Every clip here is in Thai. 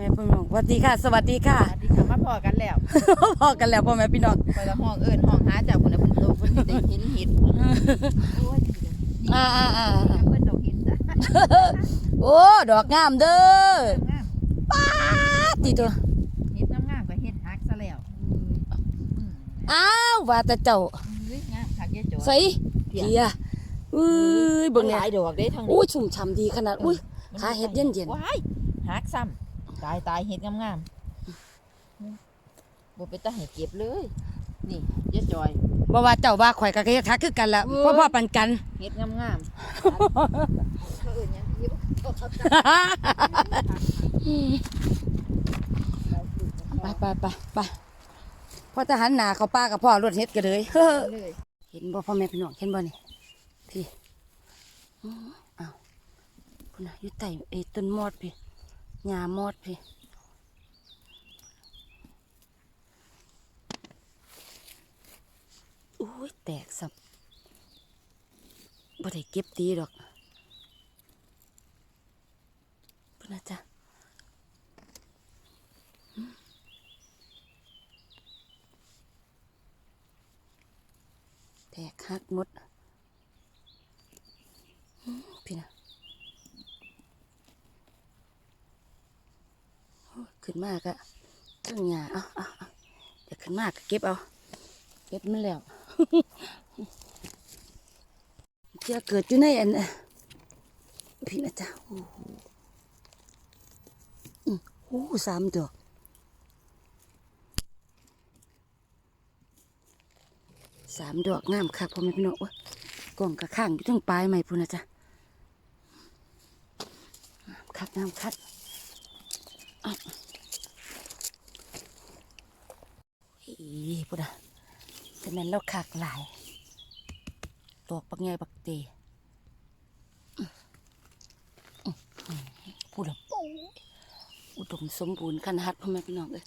แม่พี่น้องสวัสดีค่ะ สวัสดีค่ะสวัสดีค่ะมาพอกันแล้วพอกันแล้วพ่อแม่พี่น้องคอยละห้องเอิญห้องหาจากคนละเพิ่นโตเพิ่นสิได้เห็นเห็ดโอ้ยอ่าอ่าอ่าเพิ่นดอกเห็ดจ้ะโอ้ดอกงามเด้องามป้าดตีตัวเห็ดงามๆก็เห็ดฮักซะแล้วอืมอ้าวว่าแต่เจ้าเฮ้ยงามคักเยอะจ๋อใส่เกียอุ้ยเบิ่งหเนี่ยลายดอกเด้ทั้งนี้อุ้ยชุ่มฉ่ำดีขนาดอุ้ยขาเห็ดเย็นๆว้ายฮักซ้ำ ตายตายเห็ดงามๆบ่ไปตาให้เก็บเลย นี่เยอะจอยบ่ว่าเจ้าว่าข่อยกับเฮ็ดทักคือกันละเออพ่อพ่อปันกันเห็ดงามๆเขาเอิ้นหยังเก็บเอาเขาจ้ะไปไปไปไปพอทหารหนาเขาป้ากับพ่อรถเฮ็ดกันเลยเฮ้อเลยเห็นบ่พ่อแม่พี่น้องเห็นบ่นี่พี่อื้ออ้าวพุ่นน่ะอยู่ใต้ไอ้ต้นมอดพี่ หญ้ามอดพี่โอ้ยแตกสับบ่ได้เก็บดีดอกพุ่นนะจ๊ะแตกหักหมดพี่นะโอ้ย ขึ้นมากอะเครื่องหญ้าเอาเอาเอาเดี๋ยวขึ้นมากเก็บเอา เก็บมันแล้วเจะเกิดอยู่ในอันน่ะพี่นะจ๊ะโอ้โหโอ้สามดอกสามดอกงามค่ะพ่อแม่พี่น้องโอ้ยกล่องกระข้างอยู่ทั้งปลายใหม่พูนะจ๊ะงามคักงามคักอะอี พูดอะแต่แม่นเราขากหลายดอกปักใหญ่ปักเตพูดอะปูอุดมสมบูรณ์ขนาดพ่อแม่พี่น้องเลย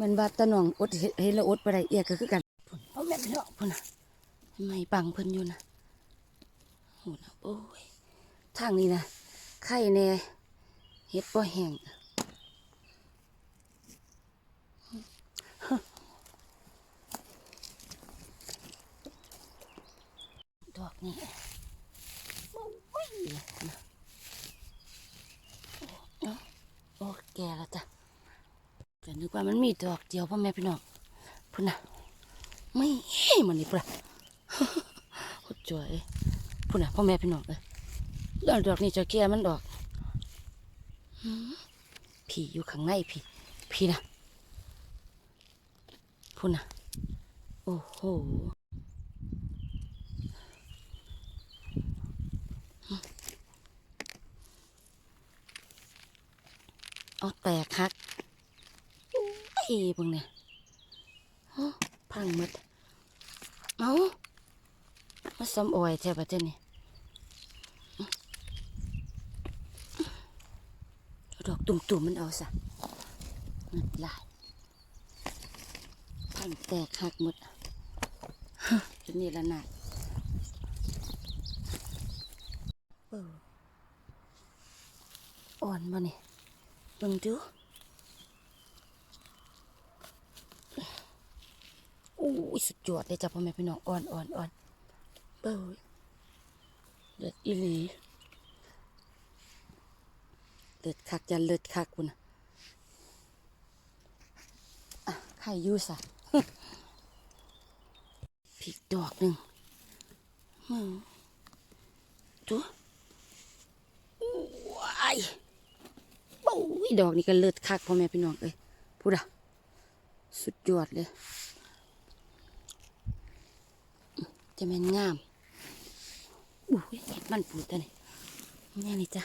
มันว่าตะหนองอดเฮ็ดเฮแล้วอดไปได้เอียก็คือกันพุ่นพ่อแม่พี่น้องพุ่นน่ะไม่บังเพิ่นอยู่นะโหนะโอ้ยทางนี้นะไข่แน่เฮ็ดบ่แห้ง อกนี่โอ้ยนะโอ้โอ้แก่แล้วจ้ะจะนึกว่ามันมีดอกเดียวพ่อแม่พี่น้องพุ่นนะไม่มันนี่พุ่นน่ะโคตรจ่อยพุ่นนะพ่อแม่พี่น้องเลยดอกดอกนี่จะแก่มันดอกผีอยู่ข้างในพี่พี่นะพุ่นนะโอ้โห เอาแตกฮักไอ้บังเนี่ยพังหมดเอามาซ้ำออยแทบะเจ้านี่ดอกตุ่มๆมันเอาซะมันลายพังแตกหักหมดฮะจนนี่ละนาดอออ่อนมาเนี่ย บิ่งดูโอ้สุดยอดเลยจ้ะพ่อแม่พี่น้องอ่อนอ่อนอ่อนเบ้ยเลือดอีหลีเลือดคักจะเลือดคักคุณนะอะไข่อยูสะผิกดอกหนึ่งอืมดูว้าย ดอกนี่ก็เลิศคักพ่อแม่พี่น้องเอ้ยพูดอะสุดยอดเลย จะแม่นงามอุ้ยเห็ดมันปูตัวนี่นี่นี่จ้ะ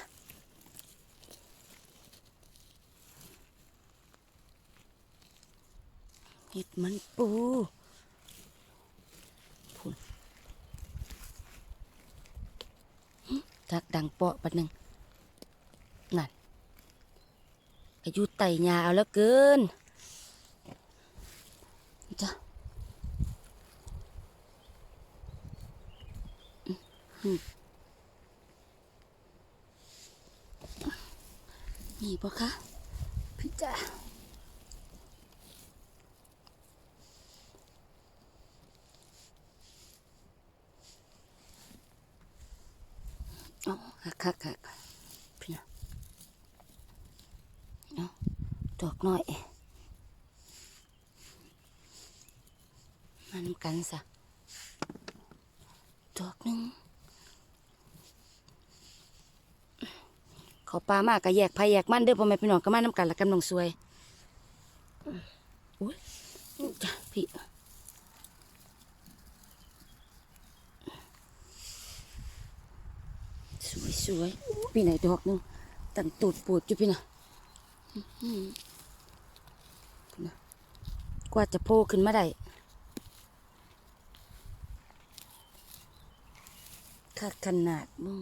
เห็ดมันปูพูนทักดังเปาะปัดหนึ่งนั่น อายุไต่ยาเอาแล้วเกินจ้ะอื้อหือมีปะคะพี่จ๋าอ๋อคักคักคักพี่นะเอา ดอกน้อยมานำกันซะดอกหนึ่งเขาปลามากก็แยกไผแยกมันเด้อพ่อแม่พี่น้องก็มานำกันละกำลังสวยอุ้ยจ้ะพี่สวยสวยพี่ไหนดอกหนึงตั้งตูดปวดอยู่พี่นะ กว่าจะโผล่ขึ้นมาได้ขนาดมึง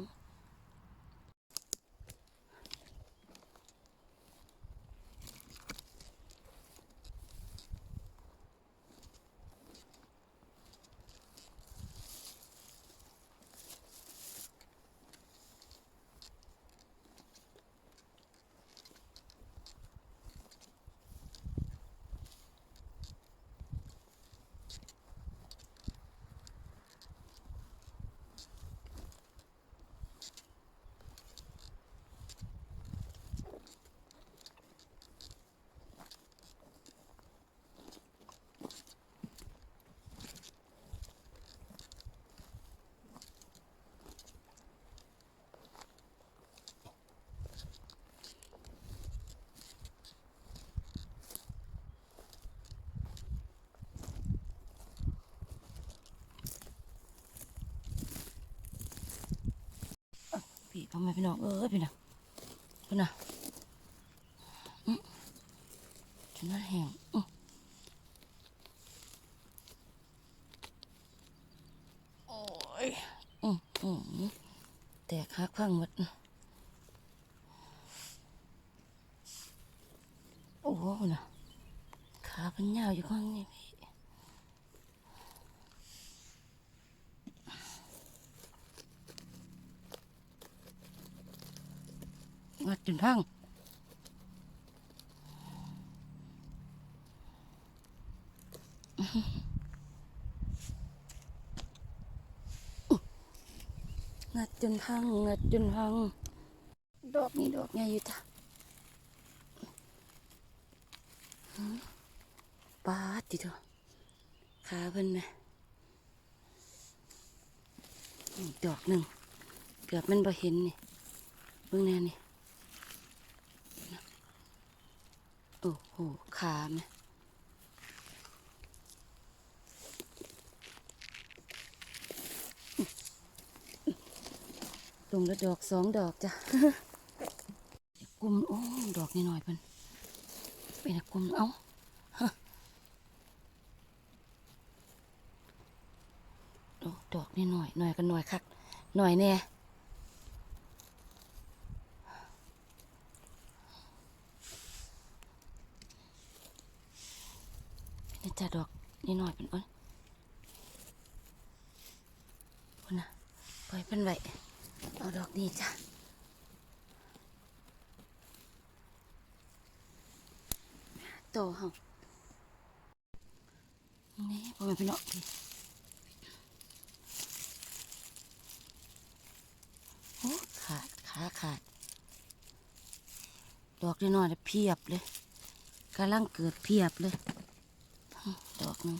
พี่อแม่พี่น้องเออพี่น้องพี่น้องฉันนั้นแห้งอื้อโอ้ยอืออือแตกหักพังหมดโอ้โหนะขาเป็นยาวอยู่ข้างนี้พี่ งัดจนพังงัดจนพังงัดจนพัง ดอกนี้ดอกใหญ่อยู่จ้ะหืมปาดติเถอะขาเพิ่นไหมดอกหนึ่งเกือบมันบ่เห็นนี่เบิ่งแน่นี่ โอ้โหขาไหมตรงละดอกสองดอกจ้ะกลุ่มโอ้ดอกนิดหน่อยเพิ่นเป็นกลุ่มเอ้าดอกนิดหน่อยหน่อยกันหน่อยคักหน่อยแน่นี่จ้ะดอก นิดหน่อยเป็นอ้นพันนะปล่อยเพิ่นไว้เอาดอกนี้จ้ะโตเฮานี่พ่อแม่พี่น้องพี่โอ้ขาดขาขาด ดอกน้อยๆน่ะเพียบเลยกำลังเกิดเพียบเลย ดอกหนึง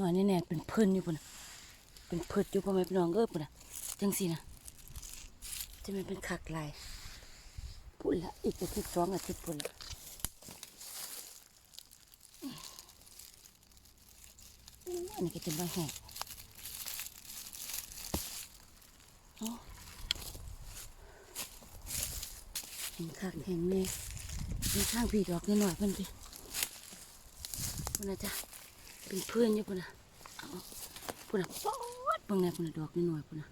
น้อยๆแน่เป็นพิ่นอยู่ปุ่นเป็นพิดอยู่พ่อแม่พี่น้องเอ้ยปุ่นจังสินะจะมันเป็นขักลายปุ่นละอีกอาทิตย์สองอาทิตย์ปุ่นละอันนี้ก็จะมาแห้งโอ้แห้งคักแห้งเลยมีข้างพี่ดอกนิดหน่อยเพิ่อนพี่ พุ่นนะจ๊ะเป็นเพื่อนอยู่พุ่นนะเอาพุ่นนะปอดเบิ่งแน่พุ่นนะดอกนิดหน่อยพุ่นนะ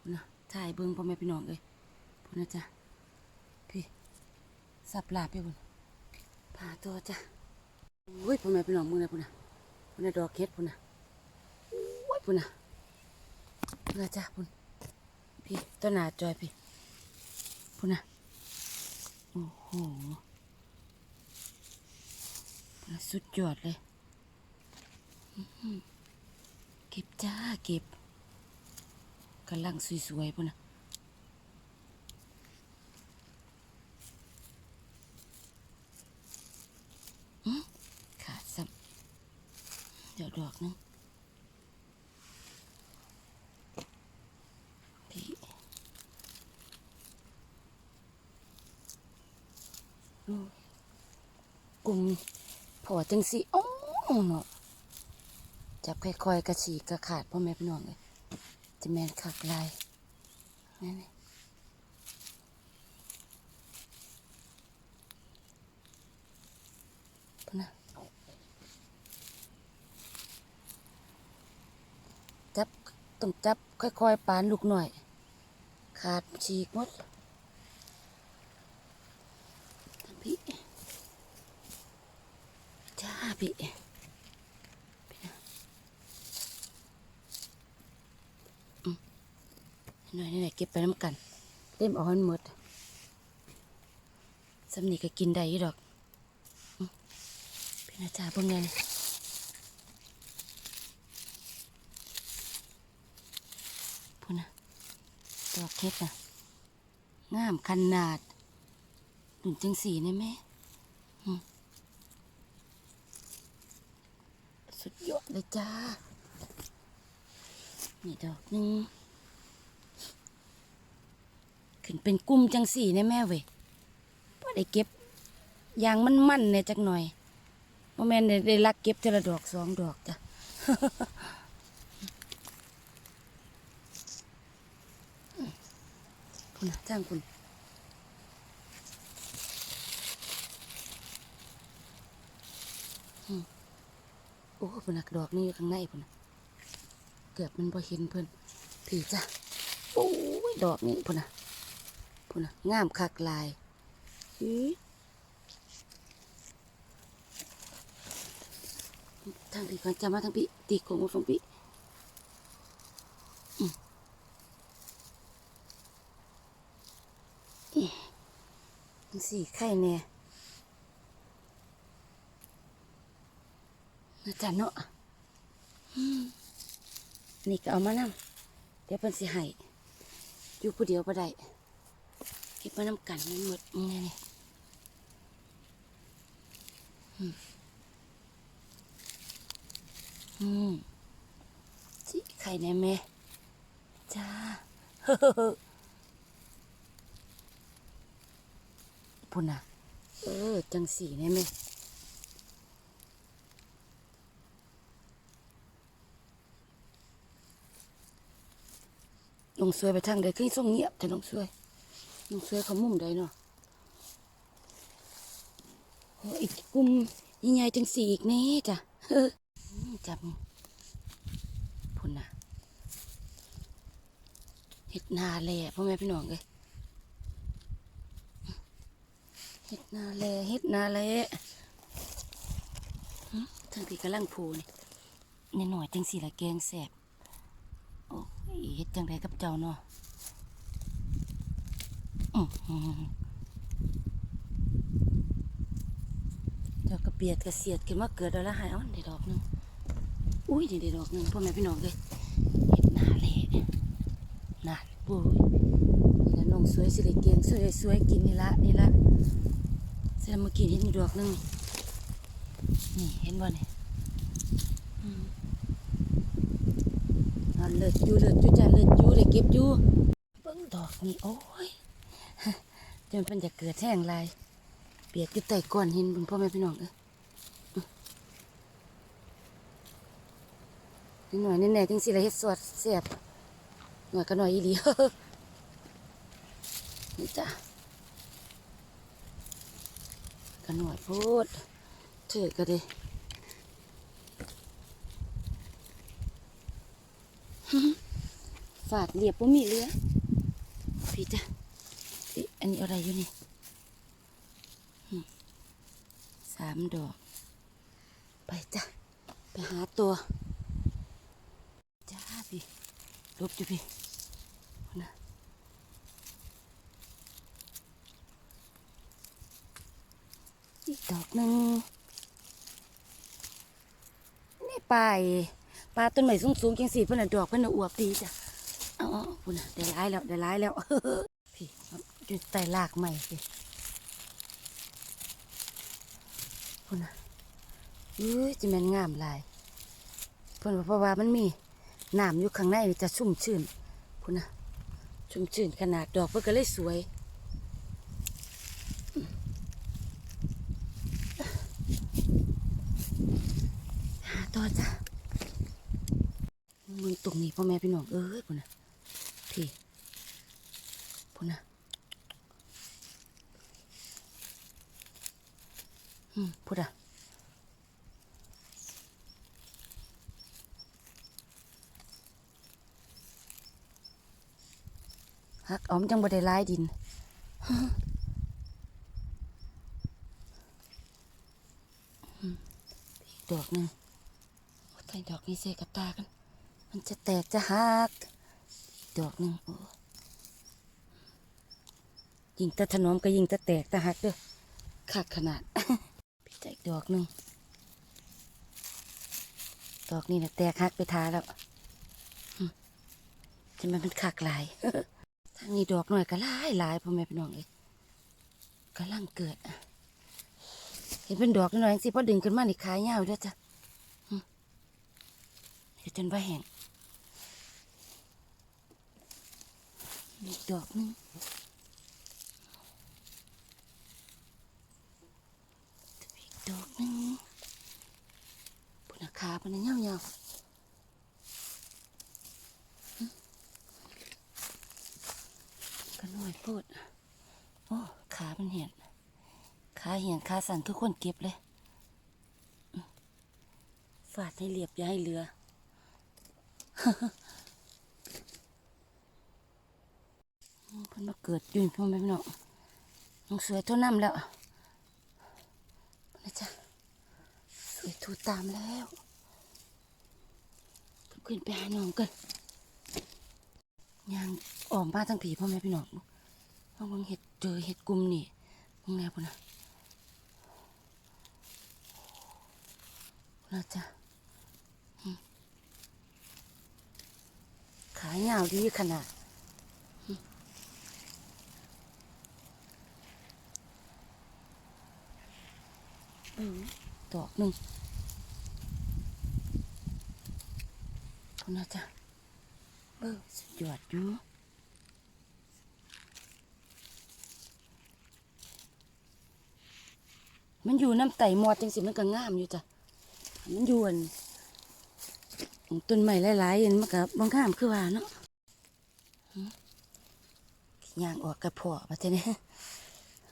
พุ่นนะถ่ายเบิ่งพ่อแม่พี่น้องเลยพุ่นนะจ๊ะพี่สับลาบไปบุญผ่าตัวจ้ะอุ้ยพ่อแม่พี่น้องมึงนะพุ่นนะพุ่นนะดอกเฮ็ดพุ่นนะอุ้ยพุ่นนะพุ่นนะจ้ะพุ่นพี่ต้นหนาจอยพี่พูดนะโอ้โห สุดยอดเลย เก็บจ้าเก็บกำลังสวยๆพูดนะอื้อขาดซ้ำเดี๋ยวดอกนึงกลุ่ม พอจังสิโอ้เนาะจับค่อยๆกระฉีกกระขาดพ่อแม่พี่น้องเลยจะแมนคักลายนั่นนี่พุ่นนะจับต้องจับค่อยๆปานลูกหน่อย ขาดฉีกหมดทั้งพี่ จ้า พี่พี่นะหน่อยนี่แหน่อยเก็บไปน้ำกันเล่มออกให้มันหมดสำนีก็กินได้ยู่ดอกอืมพี่นะจ้าเพิ่งไงนี่พูนะดอกเค็ดนะงามขนาดหนุนจังสีเนี่ยแม่ สุดยอดเลยจ้า นี่ดอกหนึงขึ้นเป็นกุ้มจังสี่เนี่ยแม่เว้ยพอได้เก็บยางมันมันเนี่ยจักหน่อยโมแมนได้ได้ลักเก็บทีละดอกสองดอกจ้ะคุณนะจ้างคุณ โอ้พุ่นนักดอกนี่อยู่ข้างในพุ่นน่ะเกือบมันพอเห็นเพิ่นผีจ้ะโอ้ยดอกนี่พุ่นน่ะพุ่นน่ะงามคักลายอีทางพี่ก่อนจะมาทางพี่ตีโกงมาฟังพี่อืมอีจังสี่ไข่แน่ นะจ๊ะเนาะนี่ก็เอามานำเดี๋ยวเพิ่นสิให้อยู่ผู้เดียวบ่ได้เก็บมานำกันมันหมดมึงไงนี่อืมจิไข่แน่แม่จ้าพุ่นน่ะ เออ จังสีแน่แม่ ลงสวยไปทางใดขึ้นส่งเงียบแต่ลงสวยลงสวยเขามุมใดเนาะโอ้อีกกลุ่มยิ่งใหญ่จังสี่อีกนี่จ้ะจับพุ่นน่ะเห็ดนาแล่พ่อแม่พี่น้องเลยเห็ดนาแล่เห็ดนาแลหึทางที่กำลังพูนี่หน่อยจังสี่ละแกงแสบ เฮ็ดจังไดกับเจ้าเนาะอื้อเจ้ากระเปียดกระเสียดขึ้นมาเกิดแล้วละหายเอาได้ดอกหนึงอุ้ยนี่ได้ดอกหนึงพ่อแม่พี่น้องเลยเฮ็ดหน้าเละหนาปุ้ยนี่ละน้องสวยสิได้เกียงสวยสวยกินนี่ละนี่ละสิละมื่อกี้เห็นอยู่ดอกหนึงนี่เห็นบ่เนี่ย อ่าเลิศอยู่เลิศอยู่จ้ะเลิศอยู่ได้เก็บอยู่เบิ่งดอกนี่โอ้ยจนเป็นจะเกิดแห้งลายเปียกอยู่ใต้ก้อนหินบุญพ่อแม่พี่น้องเอ้ยนิดหน่อยนิดแน่จังสิละเฮ็ดสวดเสียบหน่อยก็หน่อยอีหลีนี่จ้ะก็หน่อยพูดเถิดก็ดี ฝาดเหลียบบ่มีเรือพี่จ้ะอันนี้อะไรอยู่นี่สามดอก ไปจ้ะ ไปหาตัว จ้าพี่ลบอยู่พี่ะดอกหนึ่งนี่ไป ปลาต้นไม้สูงๆจังสี่เพิ่นน่ะดอกเพิ่นน่ะอวบดีจ้ะเอ๋อาพุ่นน่ะได้ร้ายแล้วได้ร้ายแล้วพี่อยู่ใต้รากใหม่พี่พุ่นน่ะอ้ยจิแม่นงามลายเพิ่นว่าเพราะว่ามันมีน้ำอยู่ข้างในจะชุ่มชื่นพุ่นน่ะชุ่มชื่นขนาดดอกเพิ่อนก็เลยสวย หาต่อจ้ะมึงตรงนี้ พ่อแม่พี่น้องเอ้ยพุ่นนะพี่พุ่นนะอืมพุ่นน่ะฮักออมจังบ่ได้หลายดินดอกหนึงใส่ดอกนี้เสกับตากัน มันจะแตกจะหัก ดอกหนึ่งโอ้ยิงตะถนอมก็ยิงตะแตกตะหักเด้อขาดขนาดพี่ใจกดอกหนึ่งดอกนี้นะแตกหักไปทาแล้วจะมันเป็นขากหลายทางนี้ดอกหน่อยก็หลายหลายพ่อแม่พี่น้องเลยกำลังเกิดเห็นเป็นดอกน้อยสิพอดึงขึ้นมานี่ขายยาวด้วยจ้ะเดี๋ยวจนว่าแห้ง อีกดอกนึงอีกดอกนึงปุ่นขาปุ่นเงาเงาๆก็น้อยพูดโอ้ขามันเหียนขาเหียนขาสั่นคือคนเก็บเลยอืมฟาดให้เรียบอย่าให้เหลือ เกิดอยืนพ่อแม่พี่น้องน้องสวยเท่าน้ำแล้วนะจ๊ะสวยทูตามแล้วขึ้นไปหาน้องกันยางออกมาทั้งผีพ่อแม่พี่น้องเพราะมึงเห็ดเจอเห็ดกลุ่มนี่มึงแนวพุ่นนะนะจ๊ะขายาวดีขนาด ดอกหนึ่งคุณนะจ๊ะเออสุดยอดอยู่มันอยู่น้ำไต่หมอดจังสิมันก็งามอยู่จ้ะ มันยู่อันต้นไม้หลายๆอันมันกับบางข้ามคือว่าเนาะย่างออกกระเพาะมาเท่นี้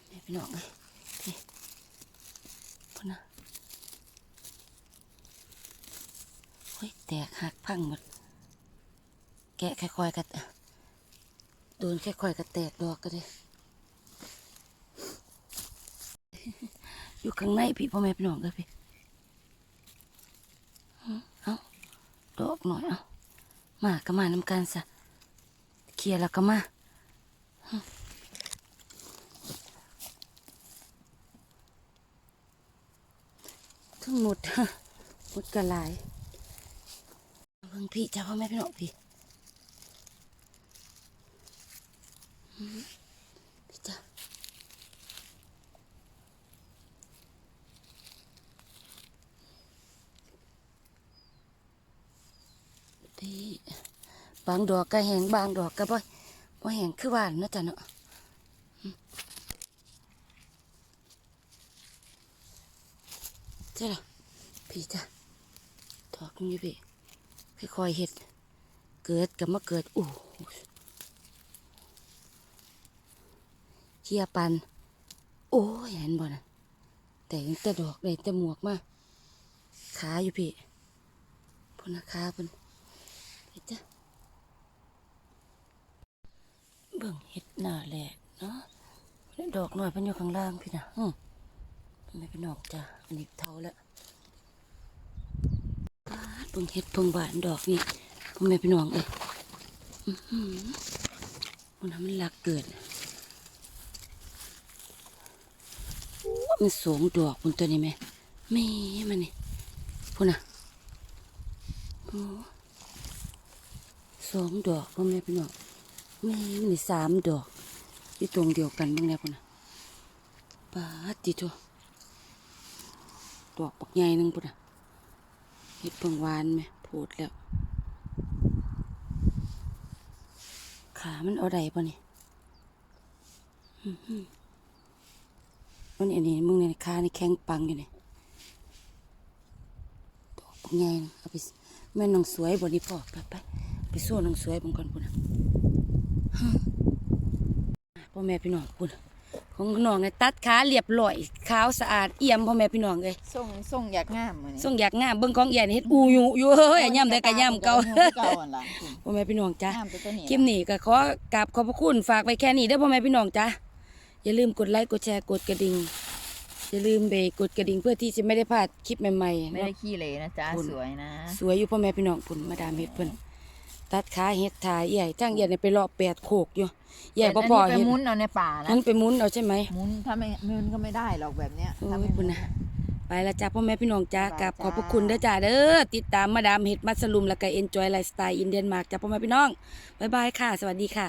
แม่พี่น้องเลยนี่พุ่นนะเฮ้ยแต กหักพังหมด แกะค่อยๆกันโดนค่อยๆกันแตกดอกก็ได้อยู่ข้างในพี่พ่อแม่พี่น้องเลยพี่เอ้าดอกหน่อยเอามาก็มานำกันซะเคลียร์แล้วก็มาทั้งหมดหมดกระลาย พิ่งพี่จ้าพ่อแม่พี่น้องพี่อืมพี่จ้าพี่บางดอกก็แหงบางดอกก็บ่บ่แหงคือหวานนาะจ้ะเนาะอืมเจ้าล่ะพี่จ้ะดอกนี้พี่ ค่อยๆเห็ด เกิดกับมาเกิดโอ้เชียปัน โอ้ยเห็นบ่นะแต่ยังแต่ดอกได้แต่หมวกมาขาอยู่พี่พุ่นนะขาพุ่นพี่จ้ะเบิ่งเห็ดหน้าแหลกเนาะดอกหน่อยเพันอยู่ข้างล่างพี่นะอืมไม่เป็นดอกจ้ะอันนี้เท่าแล้ว ปาดเบิ่งเห็ดเพิ่งบานดอกนี่พ่อแม่พี่น้องเอ้ยมันทำมันหลักเกิดมันสูงดอกบนตัวนี้ไหมแม่มันนี่พูดนะสองดอกพ่อแม่พี่น้องแม่มันนี่สามดอกที่ตรงเดียวกันบ้างแล้วพูนะปาดติโตดอกปักใหญ่หนึงพูนะ เห็ดเพิ่งวานไหมโพดแล้ว ขามันเอาใดป่ะนี่มันอันนี้มึงเนี่ยขาในแข็งปังอยู่นี่ดอกปักใหญ่นะเอาไปแม่น้องสวยบ่นี่พ่อไปไปไปโซ่น้องสวยบางก่อนพุ่นะพ่อแม่พี่น้องพุ่น ของน้องเนี่ยตัดขาเรียบร้อยขาวสะอาดเอี่ยมพ่อแม่พี่น้องเลยส่งส่งอยากงามมื้อนี้ส่งอยากงามเบิ่งของใหญ่นี่เฮ็ดอูอยู่อยู่เฮ้ยย่ำได้ก็ย่ำเก่าเก่าอันหลังพ่อแม่พี่น้องจ้างามแต่ตัวนี้คลิปนี้ก็ขอกราบขอบพระคุณฝากไว้แค่นี้เด้อพ่อแม่พี่น้องจ้าอย่าลืมกดไลค์กดแชร์กดกระดิ่งอย่าลืมเบรกกดกระดิ่งเพื่อที่จะไม่ได้พลาดคลิปใหม่ๆไม่เนาะได้ขี้เลยนะจ๊ะคุณสวยนะ สวยอยู่พ่อแม่พี่น้องพุ่นมาดามเฮ็ดเพิ่น ตัดขาเฮ็ดทายใหญ่จ้างใหญ่เนี่ยไปรอบแปดโขกอยู่ใหญ่บ่พอแต่นเฮ็นี้ดไปมุนเอาในป่านะนั่นไปหมุนเอาใช่ไหมมุนถ้าไม่มุนก็ไม่ได้หรอกแบบเนี้ยโอ้ยถ้าไม่คุณนะไปแล้วจ้าพ่อแม่พี่น้องจ้าบ๊ายบายกับขอบพระจ้าคุณเด้อจ้าเด้อติดตามมาดามเฮ็ดมัสลุมแล้วก็เอนจอยไลฟ์สไตล์อินเดียนมาร์กจ้าพ่อแม่พี่น้องบ๊ายบายค่ะ สวัสดีค่ะ